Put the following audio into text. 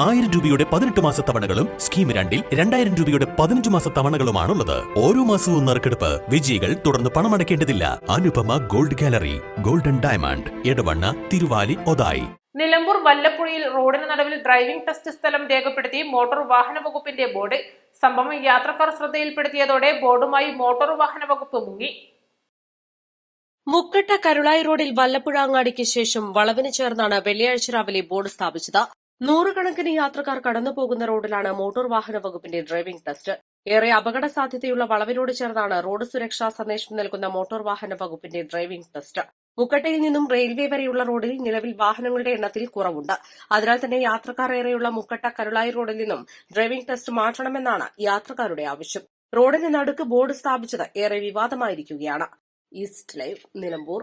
ആയിരം രൂപയുടെ പതിനെട്ട് മാസ തവണകളും സ്കീം രണ്ടിൽ രണ്ടായിരം രൂപയുടെ പതിനഞ്ച് മാസ തവണകളുമാണുള്ളത്. ഓരോ മാസവും നറുക്കെടുപ്പ് വിജയികൾ തുടർന്ന് പണമടയ്ക്കേണ്ടതില്ല. Anupama gold gallery golden diamond Edavanna Thiruvali Othayi. Nilambur വല്ലപ്പുഴയിൽ റോഡിന് നടുവിൽ ഡ്രൈവിംഗ് ടെസ്റ്റ് സ്ഥലം രേഖപ്പെടുത്തി മോട്ടോർ വാഹന വകുപ്പിന്റെ ബോർഡ്. സംഭവം യാത്രക്കാർ ശ്രദ്ധയിൽപ്പെടുത്തിയതോടെ ബോർഡുമായി മോട്ടോർ വാഹന വകുപ്പ് മുങ്ങി. മുക്കട്ട കരുളായി റോഡിൽ വല്ലപ്പുഴ അങ്ങാടിക്ക് ശേഷം വളവിന് ചേർന്നാണ് വെള്ളിയാഴ്ച രാവിലെ ബോർഡ് സ്ഥാപിച്ചത്. നൂറുകണക്കിന് യാത്രക്കാർ കടന്നുപോകുന്ന റോഡിലാണ് മോട്ടോർ വാഹന വകുപ്പിന്റെ ഡ്രൈവിംഗ് ടെസ്റ്റ്. ഏറെ അപകട സാധ്യതയുള്ള വളവിനോട് ചേർന്നാണ് റോഡ് സുരക്ഷാ സന്ദേശം നൽകുന്ന മോട്ടോർ വാഹന വകുപ്പിന്റെ ഡ്രൈവിംഗ് ടെസ്റ്റ്. മുക്കട്ടയിൽ നിന്നും റെയിൽവേ വരെയുള്ള റോഡിൽ നിലവിൽ വാഹനങ്ങളുടെ എണ്ണത്തിൽ കുറവുണ്ട്. അതിനാൽ തന്നെ യാത്രക്കാർ ഏറെയുള്ള മുക്കട്ട കരുളായി റോഡിൽ നിന്നും ഡ്രൈവിംഗ് ടെസ്റ്റ് മാറ്റണമെന്നാണ് യാത്രക്കാരുടെ ആവശ്യം. റോഡിന് നടുക്ക് ബോർഡ് സ്ഥാപിച്ചത് ഏറെ വിവാദമായിരിക്കുകയാണ്. East live Nilambur.